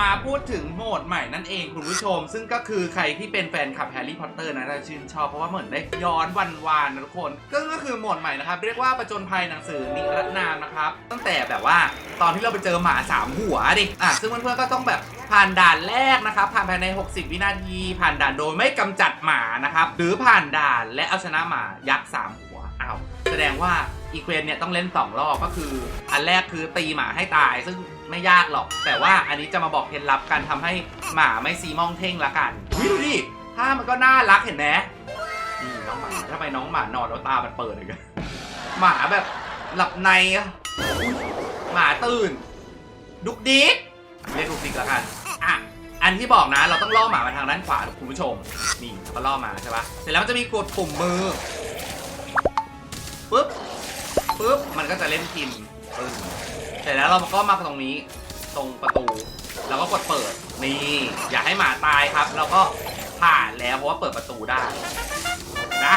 มาพูดถึงโหมดใหม่นั่นเองคุณผู้ชม ซึ่งก็คือใครที่เป็นแฟนคลับแฮร์รี่พอตเตอร์นะจะชื่นชอบเพราะว่าเหมือนได้ย้อนวันวานนะทุกคนก็ก็คือโหมดใหม่นะครับ เรียกว่าประจนภัยหนังสือนิรนามนะครับ ตั้งแต่แบบว่าตอนที่เราไปเจอหมาสามหัวดิอะซึ่งเพื่อนๆก็ต้องแบบผ่านด่านแรกนะครับผ่านภายใน 60 วินาที ผ่านด่านโดยไม่กำจัดหมานะครับหรือผ่านด่านและเอาชนะหมายักษ์สามหัวอ้าวแสดงว่าอีเควสเนี่ยต้องเล่นสองรอบก็คือ อันแรกคือตีหมาให้ตายซึ่ง ไม่ยากหรอก แต่ว่าอันนี้จะมาบอกเคล็ดลับการทำให้หมาไม่ซีมองเท่งละกันอุ๊ยดูดิถ้ามันก็น่ารักเห็นไหมนี่น้องหมาทำไมน้องหมานอนแล้วตามันเปิดเลยกันหมาแบบหลับในหมาตื่น ดุกดิกเรียกดุกดิกแล้วกันอะอันที่บอกนะเราต้องล่อหมามาทางด้านขวาคุณผู้ชมนี่เราก็ล่อมาใช่ปะเสร็จแล้วมันจะมีกดปุ่มมือปุ๊บปุ๊บมันก็จะเล่นพิมพ์ปึ้ง เสร็จแล้วเราก็มาตรงนี้ตรงประตู แล้วก็กดเปิดนี่อย่าให้หมาตายครับเราก็ผ่านแล้วเพราะว่าเปิดประตูได้นะ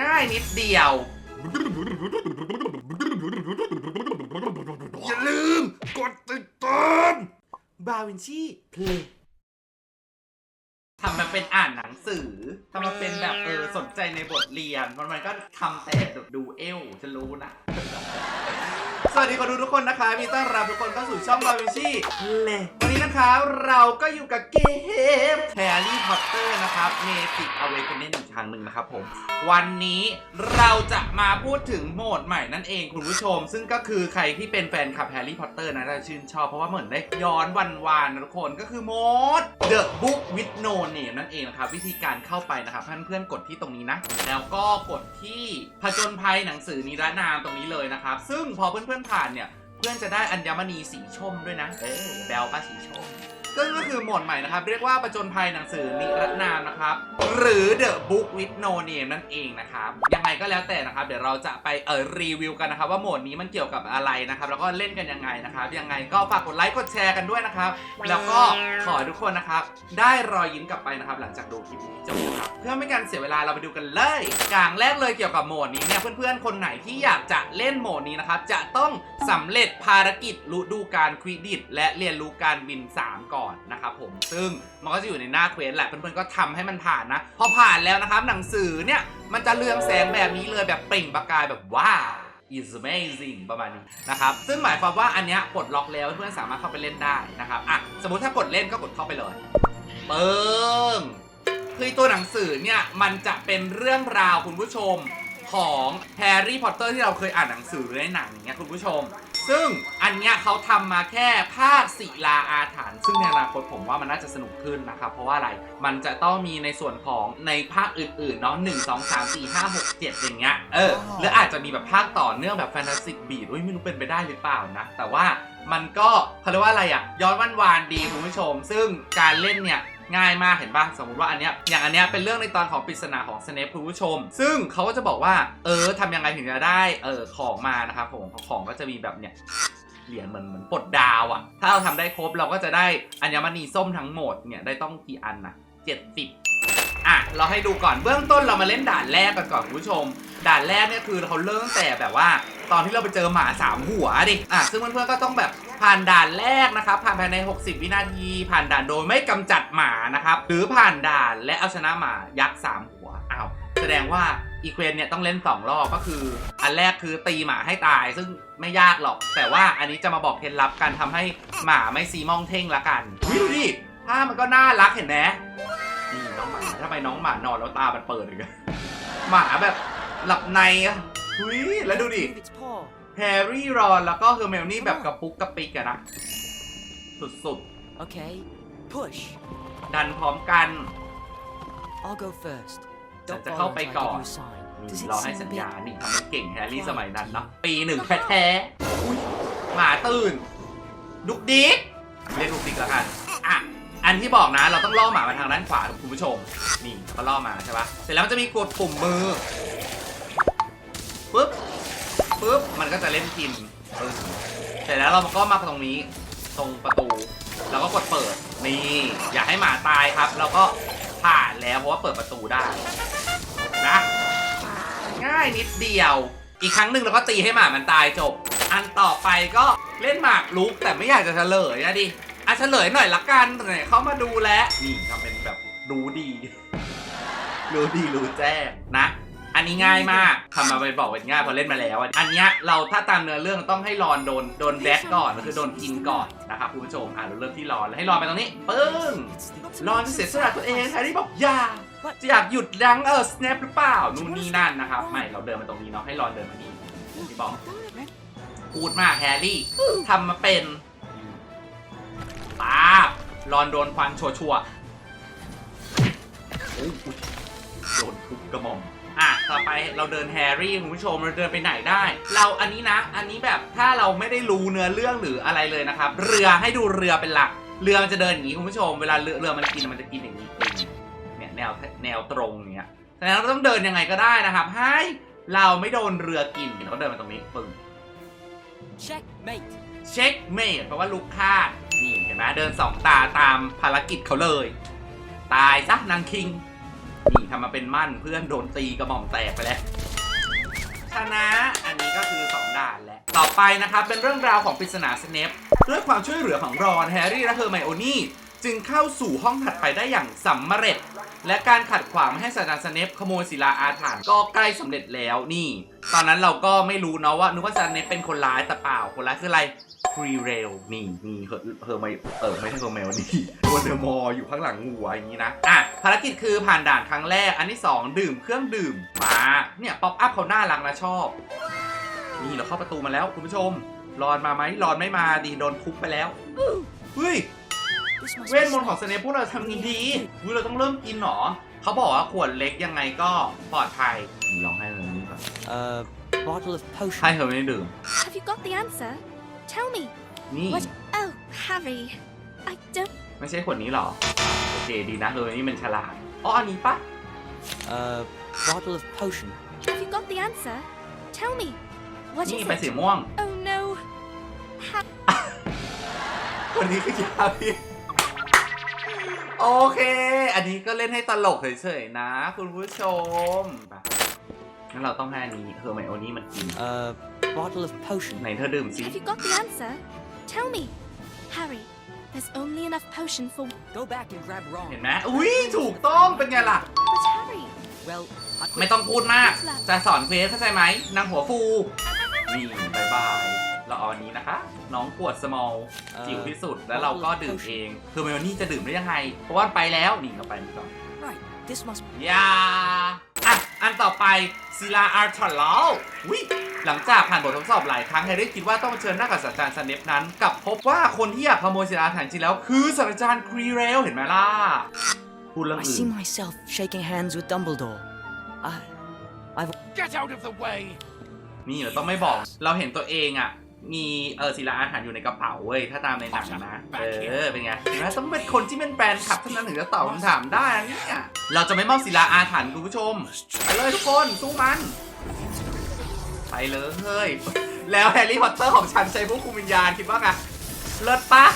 ง่ายนิดเดียว อย่าลืมกดติดตามบาวินชีเพลงทำมาเป็นอ่านหนังสือ ทำมาเป็นแบบเออสนใจในบทเรียน มันมันก็ทำแต่ดูเอลฉันรู้นะ สวัสดีคนดูทุกคนนะคะมีต้อนรับทุกคนเข้าสู่ช่องบาวินชีเลยวันนี้ นะคะเราก็อยู่กับเกมแฮร์รี่พอตเตอร์นะครับเมติกอเวกเนนอีกครั้งหนึ่งนะครับผม วันนี้เราจะมาพูดถึงโหมดใหม่นั่นเองคุณผู้ชม ซึ่งก็คือใครที่เป็นแฟนคลับแฮร์รี่พอตเตอร์นะจะชื่นชอบเพราะว่าเหมือนได้ย้อนวันวานนะทุกคนก็คือโหมด The Book with No Name นั่นเองนะครับ วิธีการเข้าไปนะครับเพื่อนๆกดที่ตรงนี้นะ แล้วก็กดที่ผจญภัยหนังสือนิรนามตรงนี้เลยนะครับ ซึ่งพอเพื่อนๆผ่านเนี่ย เพื่อนจะได้อัญมณีสีชมด้วยนะ เออแบลป้าสีชม ก็ก็คือโหมดใหม่นะครับ เรียกว่าประจนภัยหนังสือนิรนามนะครับ หรือ The Book with No Name นั่นเองนะครับยังไงก็แล้วแต่นะครับ เดี๋ยวเราจะไปเออรีวิวกันนะครับ ว่าโหมดนี้มันเกี่ยวกับอะไรนะครับ แล้วก็เล่นกันยังไงนะครับ ยังไงก็ฝากกดไลค์กดแชร์กันด้วยนะครับ แล้วก็ขอทุกคนนะครับ ได้รอยยิ้มกลับไปนะครับ หลังจากดูคลิปนี้จบนะครับเพื่อไม่ให้การเสียเวลาเราไปดูกันเลยอย่างแรกเลยเกี่ยวกับโหมดนี้เนี่ยเพื่อนๆคนไหนที่อยากจะเล่นโหมดนี้นะครับจะต้องสำเร็จภารกิจฤดูการควิดิตและเรียนรู้การบิน 3 ก่อนนะครับผมซึ่งมันก็จะอยู่ในหน้าเควสแหละเพื่อนๆก็ทำให้มันผ่านนะพอผ่านแล้วนะครับหนังสือเนี่ยมันจะเรืองแสงแบบนี้เลยแบบเปล่งประกายแบบว้าว is amazing ประมาณนี้นะครับ ซึ่งหมายความว่าอันเนี้ยปลดล็อกแล้วเพื่อนสามารถเข้าไปเล่นได้นะครับอะสมมติถ้ากดเล่นก็กดเข้าไปเลยเปิงคือตัวหนังสือเนี่ยมันจะเป็นเรื่องราวคุณผู้ชมของแฮร์รี่พอตเตอร์ที่เราเคยอ่านหนังสือในหนังอย่างเงี้ยคุณผู้ชม ซึ่งอันเนี้ยเขาทำมาแค่ภาคศิลาอาถรรพ์ซึ่งในอนาคตผมว่ามันน่าจะสนุกขึ้นนะครับ เพราะว่าอะไรมันจะต้องมีในส่วนของในภาคอื่นๆเนาะหนึ่งสองสามสี่ห้าหกเจ็ดอย่างเงี้ยเออหรืออาจจะมีแบบภาคต่อเนื่องแบบแฟนตาซีบีดอุ้ยไม่รู้เป็นไปได้หรือเปล่านะ แต่ว่ามันก็เขาเรียกว่าอะไรอะย้อนวันวานดีคุณผู้ชม ซึ่งการเล่นเนี่ย ง่ายมากเห็นปะสมมติว่าอันเนี้ยอย่างอันเนี้ยเป็นเรื่องในตอนของปริศนาของสเนปคุณผู้ชม ซึ่งเขาก็จะบอกว่า เออทำยังไงถึงจะได้เออของมานะครับผมของก็จะมีแบบเนี้ยเหรียญเหมือนเหมือนปลดดาวอะ่ะ ถ้าเราทำได้ครบเราก็จะได้อัญมณีส้มทั้งหมดเนี่ยได้ต้องกี่อันนะเจ็ดสิบอะ เราให้ดูก่อนเบื้องต้นเรามาเล่นด่านแรกกันก่อนคุณผู้ชม ด่านแรกเนี่ยคือเขาเริ่มแต่แบบว่า ตอนที่เราไปเจอหมาสามหัวดิ อะ ซึ่งเพื่อนๆก็ต้องแบบ ผ่านด่านแรกนะครับ ผ่านภายใน 60 วินาที ผ่านด่านโดยไม่กำจัดหมานะครับ หรือผ่านด่านและเอาชนะหมายักษ์สามหัว อ้าว แสดงว่าอีเควสเนี่ยต้องเล่น 2 รอบก็คือ อันแรกคือตีหมาให้ตาย ซึ่งไม่ยากหรอก แต่ว่าอันนี้จะมาบอกเคล็ดลับการทำให้หมาไม่ซีมองเท่งละกันดูดิถ้ามันก็น่ารักเห็นไหมนี่น้องหมาทำไมน้องหมานอนแล้วตามันเปิดเลยกันหมาแบบหลับในอะหุ้ยแล้วดูดิ แฮร์รี่รอนแล้วก็เฮอร์เมลนี่แบบกระปุกกระปิกอะนะ สุด Okay. Push. ๆ ดันพร้อมกัน I'll go first. Chả- Don't chả follow không until phải I cò. give you a sign. นี่ Does it รอให้ seem สั a ญ bit ญานี่ทำให้เก่งแฮร์รี่สมัยนั้นเนาะปีหนึ่งแท้ๆอุ๊ยหมาตื่นดุกดิกเรียกดุกดิกแล้วกันอะอันที่บอกนะเราต้องล่อหมามาทางด้านขวาคุณผู้ชม นี่ก็ล่อมาใช่ปะเสร็จแล้วมันจะมีกดปุ่มมือปุ๊บ ปุ๊บมันก็จะเล่นพิมพ์ปึ้งเสร็จแล้วเราก็มาตรงนี้ตรงประตู แล้วก็กดเปิดนี่อย่าให้หมาตายครับ แล้วก็ผ่านแล้วเพราะว่าเปิดประตูได้นะง่ายนิดเดียว อีกครั้งหนึ่งเราก็ตีให้หมามันตายจบ อันต่อไปก็เล่นหมากลุกแต่ไม่อยากจะเฉลยนะดิอะเฉลยหน่อยละกันไหนเขามาดูแล้วนี่ทำเป็นแบบรู้ดี รู้ดีรู้แจ้งนะ อันนี้ง่ายมากทำมาไปบอกเป็นง่ายเพอเล่นมาแล้วอันเนี้ยเราถ้าตามเนื้อเรื่องต้องให้รอนโดนโดนแดกก่อนก็คือโดนกินก่อนนะครับคุณผู้ชมอะเราเริ่มที่รอนแล้วให้รอนไปตรงนี้ปึ้งรอนเสียสละตัวเองแฮร์รี่บอกอย่าจะอยากหยุดยั้งเออ snap หรือเปล่านู่นนี่นั่นนะครับไม่เราเดินมาตรงนี้เนาะให้รอนเดินมานี่อย่างที่บอกพูดมากแฮร์รี่ทำมาเป็นป้าบรอนโดนควันชัวชัวร์ๆโอ้ยโดนทุบกระหม่อม อะต่อไปเราเดินแฮร์รี่คุณผู้ชมเราเดินไปไหนได้ เราอันนี้นะ อันนี้แบบถ้าเราไม่ได้รู้เนื้อเรื่องหรืออะไรเลยนะครับ เรือให้ดูเรือเป็นหลัก เรือมันจะเดินอย่างนี้คุณผู้ชม เวลาเรือเรือมันกินมันจะกินอย่างนี้เนี่ยแนวแนวตรงเนี้ยฉะนั้นเราต้องเดินยังไงก็ได้นะครับ ให้เราไม่โดนเรือกินเราก็เดินมาตรงนี้ปึ้ง Checkmate. เช็คเมดแปลว่าลูกคาดนี่เห็นไหมเดินสองตาตามภารกิจเขาเลย ตายซะนางคิง นี่ทำมาเป็นมั่นเพื่อนโดนตีกระหม่อมแตกไปแล้วชนะอันนี้ก็คือ 2 ด่านแล้วต่อไปนะครับเป็นเรื่องราวของปริศนาสเนปด้วยความช่วยเหลือของรอนแฮร์รี่และเฮอร์ไมโอนี่จึงเข้าสู่ห้องถัดไปได้อย่างสำเร็จ และการขัดขวางไม่ให้ศาสตราสเนปขโมยศิลาอาถรรพ์ก็ใกล้สำเร็จแล้วนี่ ตอนนั้นเราก็ไม่รู้เนาะว่านึกว่าสเนปเป็นคนร้ายแต่เปล่าคนร้ายคืออะไร รีเรลนี่นี่เฮอร์เฮอร์ไมเออไม่ใช่เฮอร์ไมโอนี่โดนเดอะมอร์อยู่ข้างหลังหัวอย่างนี้นะอะภารกิจคือผ่านด่านครั้งแรก อันที่สองดื่มเครื่องดื่มมาเนี่ยป๊อปอัพเขาน่ารักนะชอบ นี่เราเข้าประตูมาแล้วคุณผู้ชมรอนมาไหมรอนไม่มาดีโดนทุบไปแล้วเฮ้ย This must เวทมนต์ของสเนปพวกเราทำดีๆอุ๊ยเราต้องเริ่มกินเหรอเขาบอกว่าขวดเล็กยังไงก็ปลอดภัยลองให้เฮอร์นี่ก่อน Uh, bottle of potion. ให้เฮอร์นี่ดื่ม Have you got the answer? Tell me. นี่ What? Oh, Harry. I don't. ไม่ใช่ขวดนี้หรอ โอเคดีนะเฮอร์นี่มันฉลาดอ๋ออันนี้ปะ Uh, bottle of potion. Have you got the answer? Tell me. What นี่ is ไป it? สีม่วง Oh no. Ha- คนนี้คือยาพิษโอเค อันนี้ก็เล่นให้ตลกเฉยๆนะ คุณผู้ชมไป งั้นเราต้องให้อันนี้เฮอร์ไมโอนี่มันกิน Uh, bottle of potion. ไหนเธอดื่มสิ Have you got the answer? Tell me. Harry, there's only enough potion for. Go back and grab Ron. เห็นไหมอุ้ยถูกต้องเป็นไงล่ะ But Harry. Well, I ไม่ต้องพูดมาก จะสอนเควสเข้าใจไหมนางหัวฟู นี่บายบาย เราเอาอันนี้นะคะ น้องขวด small จิ๋วที่สุดแล้วเราก็ดื่มเองคือเมลนี่จะดื่มได้ยังไง เพราะว่าไปแล้ว นี่เราไปนี่ก่อน right. This must. ยา อะอันต่อไปศิลาอาร์ทอลลวิหลังจากผ่านบททดสอบหลายครั้งแฮร์รี่คิดว่าต้องเผชิญหน้ากับศาสตราจารย์สเนปนั้นกลับพบว่าคนที่อยากขโมยศิลาอาถรรพ์จริงแล้ว คือศาสตราจารย์ครีเรลเห็นไหมล่ะพูดเรื่อง I อื่ see น myself shaking hands with Dumbledore. I, I've. Get out of the way! นี่เราต้องไม่บอก เราเห็นตัวเองอะ มีเออศิลาอาถรรพ์อยู่ในกระเป๋าเว้ยถ้าตามในหนังนะเออเป็นไงเห็นไหมต้องเป็นคนที่เป็นแฟนคลับเท่านั้นถึงจะตอบคำถามได้นะเนี่ยเราจะไม่มอบศิลาอาถรรพ์คุณผู้ชมไปเลยทุกคนสู้มันไปเลยเฮ้ยแล้วแฮร์รี่พอตเตอร์ของฉันใช้ผู้คุมวิญญาณคิดว่าไงเลิศปะ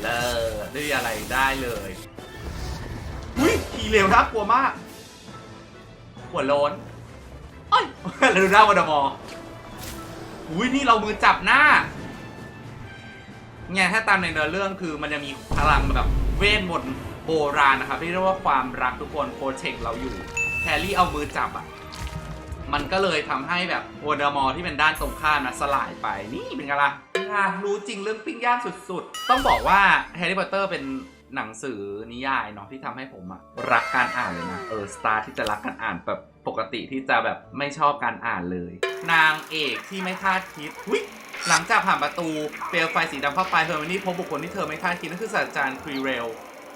เลิศด้วยอะไรได้เลยอุ้ยขี่เร็วน่ากลัวมากหัวโลนเอ้ยแล้วดูหน้าวอดมอร์ อุ้ยนี่เรามือจับหน้า เนี่ยถ้าตามในเนื้อเรื่องคือมันจะมีพลังแบบเวทมนต์โบราณนะครับที่เรียกว่าความรักทุกคนโปรเทคเราอยู่แฮร์รี่เอามือจับอะ มันก็เลยทำให้แบบวอร์ดมอร์ที่เป็นด้านตรงข้ามนะสลายไปนี่เป็นไงล่ะอะรู้จริงเรื่องปิ้งย่างสุดๆ ต้องบอกว่าแฮร์รี่พอตเตอร์เป็น หนังสือนิยายเนาะที่ทำให้ผมอะรักการอ่านเลยนะเออสตาร์ที่จะรักการอ่านแบบปกติที่จะแบบไม่ชอบการอ่านเลย นางเอกที่ไม่คาดคิดวิหลังจากผ่านประตูเปลวไฟสีดำเข้าไปเฮอร์มินี่พบบุคคลที่เธอไม่คาดคิดนั่นคือศาสตราจารย์ครีเรล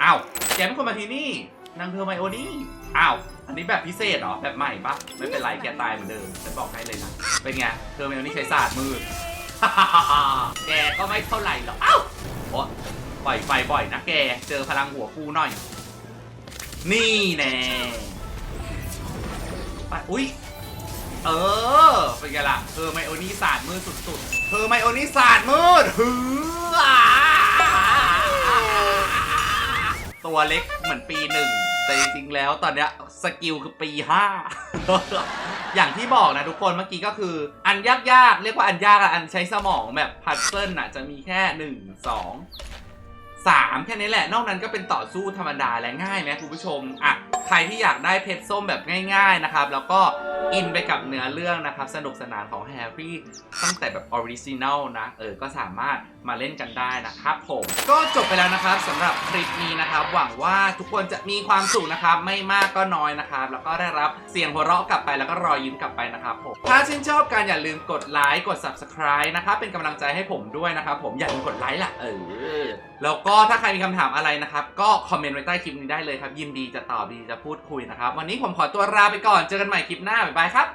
อ้าวแกเป็นคนมาที่นี่นางเธอไมโอนี่อ้าวอันนี้แบบพิเศษเหรอแบบใหม่ปะไม่เป็นไรแกตายเหมือนเดิมฉันบอกให้เลยนะเป็นไงเธอไมโอนี่ใช้ศาสตร์มืดแกก็ไม่เท่าไหร่หรอกอ้าวโอ๊ย ปล่อยไฟบ่อยนะแก เจอพลังหัวฟูหน่อย นี่แน่ไปอุ้ย เออ เป็นไงล่ะเธอไมโอนี่ศาสตร์มืดสุดๆเธอไมโอนี่ศาสตร์มืดฮือตัวเล็กเหมือนปีหนึ่งแต่จริงๆแล้วตอนเนี้ยสกิลคือปีห้าอย่างที่บอกนะทุกคนเมื่อกี้ก็คือ อันยากๆ เรียกว่าอันยากอะอันใช้สมองแบบพัซเซิลน่ะจะมีแค่หนึ่งสอง 3 แค่นี้แหละ นอกนั้นก็เป็นต่อสู้ธรรมดาและง่ายไหมคุณผู้ชมอะใครที่อยากได้เพชรส้มแบบง่ายๆนะครับ แล้วก็อินไปกับเนื้อเรื่องนะครับ สนุกสนานของแฮร์รี่ตั้งแต่แบบออริจินัลนะ เออ ก็สามารถมาเล่นกันได้นะครับผมก็จบไปแล้วนะครับสำหรับคลิปนี้นะครับ หวังว่าทุกคนจะมีความสุขนะครับ ไม่มากก็น้อยนะครับ แล้วก็ได้รับเสียงหัวเราะกลับไปแล้วก็รอยยิ้มกลับไปนะครับผมถ้าชื่นชอบการอย่าลืมกดไลค์กด subscribe นะครับเป็นกำลังใจให้ผมด้วยนะครับผมอย่าลืมกดไลค์ล่ะเออแล้วก็ถ้าใครมีคำถามอะไรนะครับ ก็คอมเมนต์ไว้ใต้คลิปนี้ได้เลยครับยินดีจะตอบยินดีจะพูดคุยนะครับ วันนี้ผมขอตัวลาไปก่อนเจอกันใหม่คลิปหน้าบ๊ายบายครับ